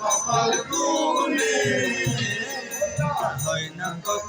কপাল গুনে হয় না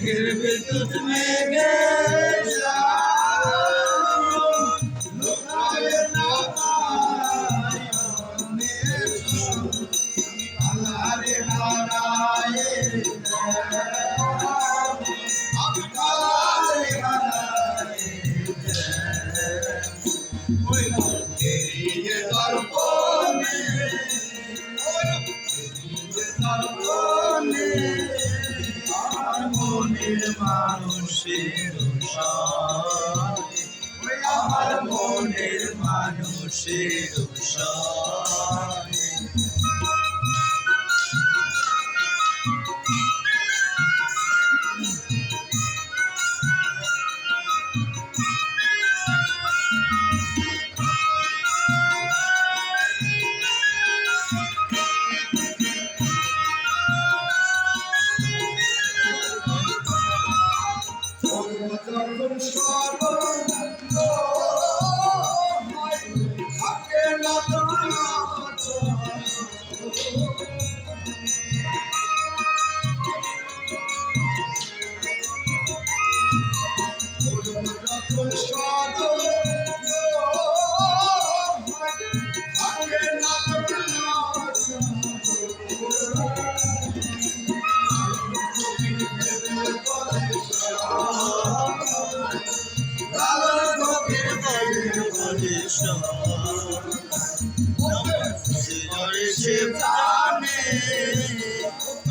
মেঘের বিদ্যুৎ মেঘে আল্লাহরে হারায়ে মানুষের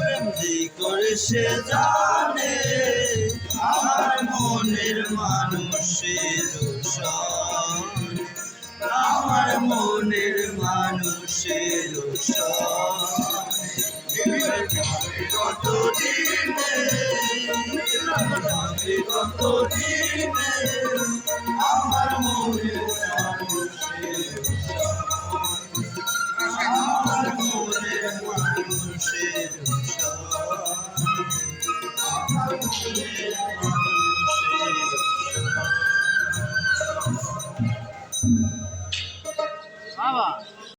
সনে করে সে জানে। আমার মনের মানুষের আমার মনের মানুষের সনে কত ஆவா